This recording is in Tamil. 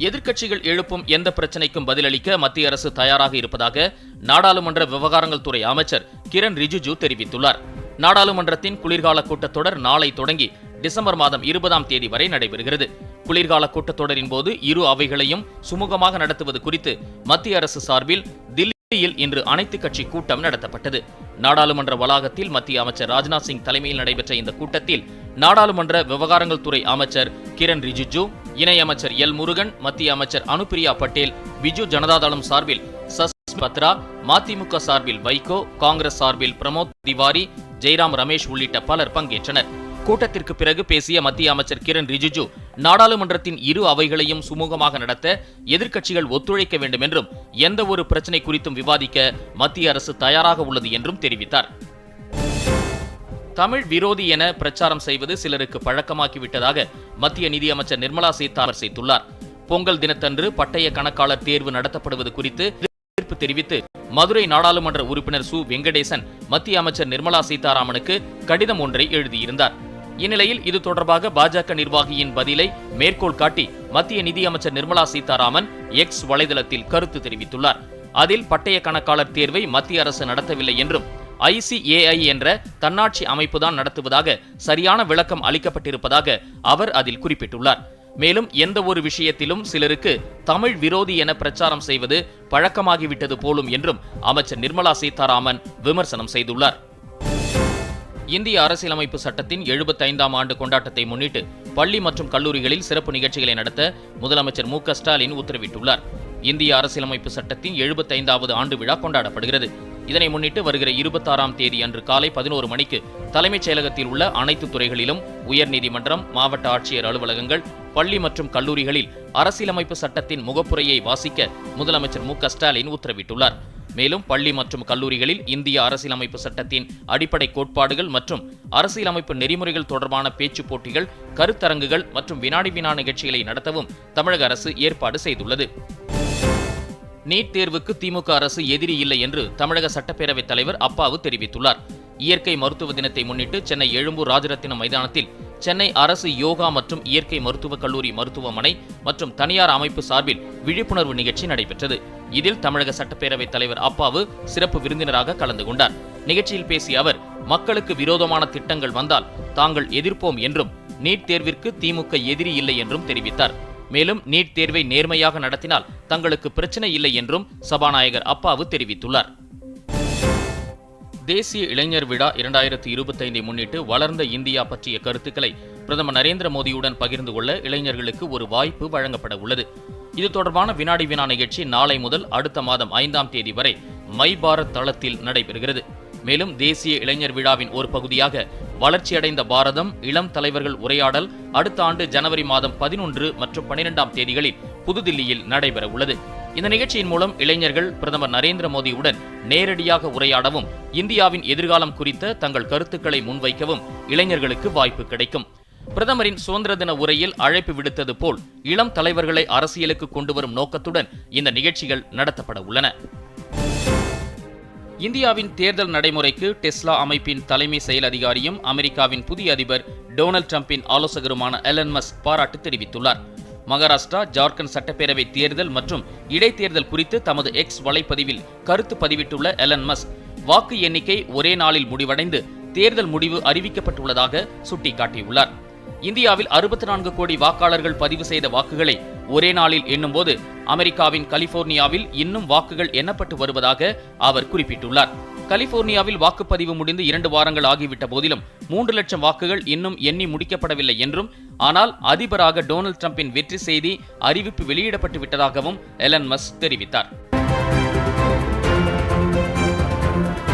எதிர்க்கட்சிகள் எழுப்பும் எந்த பிரச்சனைக்கும் பதிலளிக்க மத்திய அரசு தயாராக இருப்பதாக நாடாளுமன்ற விவகாரங்கள் துறை அமைச்சர் கிரண் ரிஜிஜு தெரிவித்துள்ளார். நாடாளுமன்றத்தின் குளிர்கால கூட்டத்தொடர் நாளை தொடங்கி டிசம்பர் மாதம் இருபதாம் தேதி வரை நடைபெறுகிறது. குளிர்கால கூட்டத்தொடரின் போது இரு அவைகளையும் சுமூகமாக நடத்துவது குறித்து மத்திய அரசு சார்பில் தில்லியில் இன்று அனைத்துக் கட்சி கூட்டம் நடத்தப்பட்டது. நாடாளுமன்ற வளாகத்தில் மத்திய அமைச்சர் ராஜ்நாத் சிங் தலைமையில் நடைபெற்ற இந்த கூட்டத்தில் நாடாளுமன்ற விவகாரங்கள் துறை அமைச்சர் கிரண் ரிஜிஜு இணையமைச்சர் எல் முருகன் மத்திய அமைச்சர் அனுப்பிரியா பட்டேல் பிஜு ஜனதாதளம் சார்பில் சஸ் பத்ரா மதிமுக சார்பில் வைகோ காங்கிரஸ் சார்பில் பிரமோத் திவாரி ஜெய்ராம் ரமேஷ் உள்ளிட்ட பலர் பங்கேற்றனர். கூட்டத்திற்கு பிறகு பேசிய மத்திய அமைச்சர் கிரண் ரிஜிஜு நாடாளுமன்றத்தின் இரு அவைகளையும் சுமூகமாக நடத்த எதிர்க்கட்சிகள் ஒத்துழைக்க வேண்டும் என்றும் எந்த ஒரு பிரச்சனை குறித்தும் விவாதிக்க மத்திய அரசு தயாராக உள்ளது என்றும் தெரிவித்தார். தமிழ் விரோதி என பிரச்சாரம் செய்வது சிலருக்கு பழக்கமாக்கிவிட்டதாக மத்திய நிதியமைச்சர் நிர்மலா சீதாராமன் செய்துள்ளார் பொங்கல் தினத்தன்று பட்டய கணக்காளர் தேர்வு நடத்தப்படுவது குறித்து எதிர்ப்பு தெரிவித்து மதுரை நாடாளுமன்ற உறுப்பினர் சு. வெங்கடேசன் மத்திய அமைச்சர் நிர்மலா சீதாராமனுக்கு கடிதம் ஒன்றை எழுதியிருந்தார். இந்நிலையில் இது தொடர்பாக பாஜக நிர்வாகியின் பதிலை மேற்கோள் காட்டி மத்திய நிதியமைச்சர் நிர்மலா சீதாராமன் எக்ஸ் வலைதளத்தில் கருத்து தெரிவித்துள்ளார். அதில் பட்டய கணக்காளர் தேர்வை மத்திய அரசு நடத்தவில்லை என்றும் ஐசிஏஐ என்ற தன்னாட்சி அமைப்புதான் நடத்துவதாக சரியான விளக்கம் அளிக்கப்பட்டிருப்பதாக அவர் அதில் குறிப்பிட்டுள்ளார். மேலும் எந்த ஒரு விஷயத்திலும் சிலருக்கு தமிழ் விரோதி என பிரச்சாரம் செய்வது பழக்கமாகிவிட்டது போலும் என்றும் அமைச்சர் நிர்மலா சீதாராமன் விமர்சனம் செய்துள்ளார். இந்திய அரசியலமைப்பு சட்டத்தின் 75ஆம் ஆண்டு கொண்டாட்டத்தை முன்னிட்டு பள்ளி மற்றும் கல்லூரிகளில் சிறப்பு நிகழ்ச்சிகளை நடத்த முதலமைச்சர் மு க ஸ்டாலின் உத்தரவிட்டுள்ளார். இந்திய அரசியலமைப்பு சட்டத்தின் 75வது ஆண்டு விழா கொண்டாடப்படுகிறது. இதனை முன்னிட்டு வருகிற இருபத்தாறாம் தேதி அன்று காலை பதினோரு மணிக்கு தலைமைச் செயலகத்தில் உள்ள அனைத்து துறைகளிலும் உயர்நீதிமன்றம் மாவட்ட ஆட்சியர் அலுவலகங்கள் பள்ளி மற்றும் கல்லூரிகளில் அரசியலமைப்பு சட்டத்தின் முகப்புரையை வாசிக்க முதலமைச்சர் மு ஸ்டாலின் உத்தரவிட்டுள்ளார். மேலும் பள்ளி மற்றும் கல்லூரிகளில் இந்திய அரசியலமைப்பு சட்டத்தின் அடிப்படை கோட்பாடுகள் மற்றும் அரசியலமைப்பு நெறிமுறைகள் தொடர்பான பேச்சு போட்டிகள் கருத்தரங்குகள் மற்றும் வினாடி வினா நிகழ்ச்சிகளை நடத்தவும் தமிழக அரசு ஏற்பாடு செய்துள்ளது. நீட் தேர்வுக்கு திமுக அரசு எதிரி இல்லை என்று தமிழக சட்டப்பேரவைத் தலைவர் அப்பாவு தெரிவித்துள்ளார். இயற்கை மருத்துவ தினத்தை முன்னிட்டு சென்னை எழும்பூர் ராஜரத்தினம் மைதானத்தில் சென்னை அரசு யோகா மற்றும் இயற்கை மருத்துவக் கல்லூரி மருத்துவமனை மற்றும் தனியார் அமைப்பு சார்பில் விழிப்புணர்வு நிகழ்ச்சி நடைபெற்றது. இதில் தமிழக சட்டப்பேரவைத் தலைவர் அப்பாவு சிறப்பு விருந்தினராக கலந்து கொண்டார். நிகழ்ச்சியில் பேசிய அவர் மக்களுக்கு விரோதமான திட்டங்கள் வந்தால் தாங்கள் எதிர்ப்போம் என்றும் நீட் தேர்விற்கு திமுக எதிரி இல்லை என்றும் தெரிவித்தார். மேலும் நீட் தேர்வை நேர்மையாக நடத்தினால் தங்களுக்கு பிரச்சனை இல்லை என்றும் சபாநாயகர் அப்பாவு தெரிவித்துள்ளார். தேசிய இளைஞர் விழா இரண்டாயிரத்தி இருபத்தைந்தை முன்னிட்டு வளர்ந்த இந்தியா பற்றிய கருத்துக்களை பிரதமர் நரேந்திர மோடியுடன் பகிர்ந்து கொள்ள இளைஞர்களுக்கு ஒரு வாய்ப்பு வழங்கப்பட உள்ளது. இது தொடர்பான வினாடி வினா நிகழ்ச்சி நாளை முதல் அடுத்த மாதம் ஐந்தாம் தேதி வரை மை பாரத் தளத்தில் நடைபெறுகிறது. மேலும் தேசிய இளைஞர் விழாவின் ஒரு பகுதியாக வளர்ச்சியடைந்த பாரதம் இளம் தலைவர்கள் உரையாடல் அடுத்த ஆண்டு ஜனவரி மாதம் பதினொன்று மற்றும் பனிரெண்டாம் தேதிகளில் புதுதில்லியில் நடைபெற உள்ளது இந்த நிகழ்ச்சியின் மூலம் இளைஞர்கள் பிரதமர் நரேந்திர மோடியுடன் நேரடியாக உரையாடவும் இந்தியாவின் எதிர்காலம் குறித்த தங்கள் கருத்துக்களை முன்வைக்கவும் இளைஞர்களுக்கு வாய்ப்பு கிடைக்கும். பிரதமரின் சுதந்திர தின உரையில் அழைப்பு விடுத்தது போல் இளம் தலைவர்களை அரசியலுக்கு கொண்டு வரும் நோக்கத்துடன் இந்த நிகழ்ச்சிகள் நடத்தப்பட உள்ளன. இந்தியாவின் தேர்தல் நடைமுறைக்கு டெஸ்லா அமைப்பின் தலைமை செயல் அதிகாரியும் அமெரிக்காவின் புதிய அதிபர் டொனால்ட் ட்ரம்பின் ஆலோசகருமான எலன் மஸ் பாராட்டு தெரிவித்துள்ளார். மகாராஷ்டிரா ஜார்க்கண்ட் சட்டப்பேரவை தேர்தல் மற்றும் இடைத்தேர்தல் குறித்து தமது எக்ஸ் வலைப்பதிவில் கருத்து பதிவிட்டுள்ள எலன் மஸ் வாக்கு எண்ணிக்கை ஒரே நாளில் முடிவடைந்து தேர்தல் முடிவு அறிவிக்கப்பட்டுள்ளதாக சுட்டிக்காட்டியுள்ளார். இந்தியாவில் அறுபத்தி நான்கு கோடி வாக்காளர்கள் பதிவு செய்த வாக்குகளை ஒரே நாளில் எண்ணும்போது அமெரிக்காவின் கலிபோர்னியாவில் இன்னும் வாக்குகள் எண்ணப்பட்டு வருவதாக அவர் குறிப்பிட்டுள்ளார். கலிபோர்னியாவில் வாக்குப்பதிவு முடிந்து இரண்டு வாரங்கள் ஆகிவிட்ட போதிலும் மூன்று லட்சம் வாக்குகள் இன்னும் எண்ணி முடிக்கப்படவில்லை என்றும் ஆனால் அதிபராக டொனால்ட் டிரம்பின் வெற்றி செய்தி அறிவிப்பு வெளியிடப்பட்டு விட்டதாகவும் எலன் மஸ்க் தெரிவித்தார்.